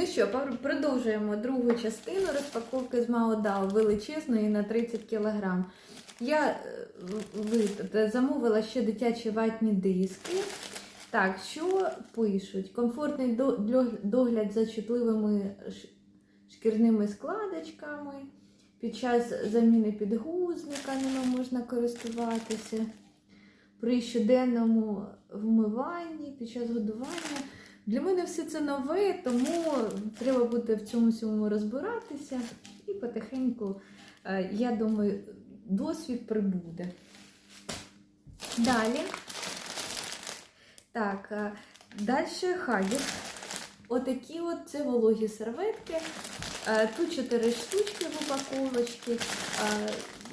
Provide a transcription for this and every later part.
Ну що, продовжуємо другу частину розпаковки з Маодау величезної на 30 кг. Я е, т- замовила ще дитячі ватні диски. Так, що пишуть? Комфортний догляд за чутливими шкірними складочками. Під час заміни підгузника ними можна користуватися. При щоденному вмиванні, під час годування. Для мене все це нове, тому треба буде в цьому всьому розбиратися. І потихеньку, е, я думаю, досвід прибуде. Далі. Так, е, далі хагів. Отакі от це вологі серветки. Е, Тут 4 штучки в упаковочці.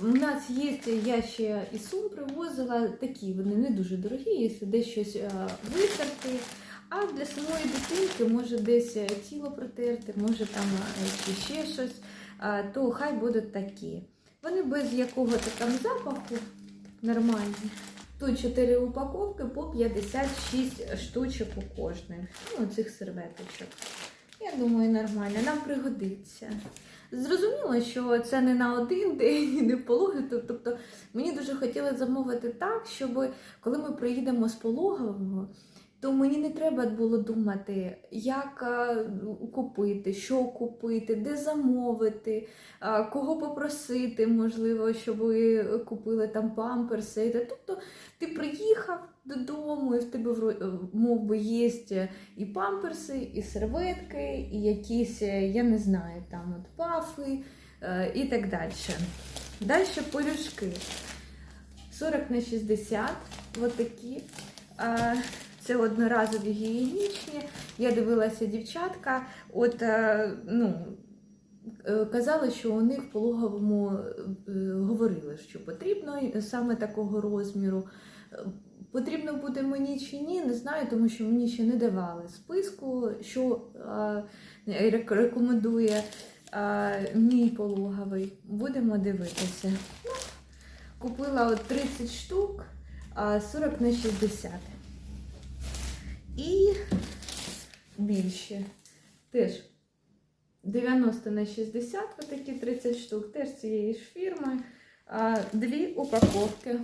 У нас є, я ще і сум привозила, такі вони не дуже дорогі, якщо десь щось витерти. А для самої дитинки може десь е, тіло протерти, може там е, ще щось, е, то хай будуть такі. Вони без якого-то там запаху нормальні. Тут 4 упаковки по 56 штучок у кожної. Ну, цих серветочок. Я думаю, нормально, нам пригодиться. Зрозуміло, що це не на один день, і не в пологи. Тобто мені дуже хотілося замовити так, щоб коли ми приїдемо з пологового, то мені не треба було думати, як купити, що купити, де замовити, кого попросити, можливо, щоб ви купили там памперси. Тобто ти приїхав додому, і в тебе мов би є і памперси, і серветки, і якісь, е, я не знаю, там от пафи е, і так далі. Далі полюшки. 40 на 60, от такі. А, Це одноразові гігієнічні. Я дивилася дівчатка, от е, ну, е, казали, що у них в пологовому е, говорили, що потрібно саме такого розміру. Потрібно буде мені чи ні, не знаю, тому що мені ще не давали списку, що рекомендує мій пологовий. Будемо дивитися. Ну, купила от 30 штук, а 40 на 60. І більше. Теж 90 на 60, отакі 30 штук, теж цієї ж фірми. Дві упаковки.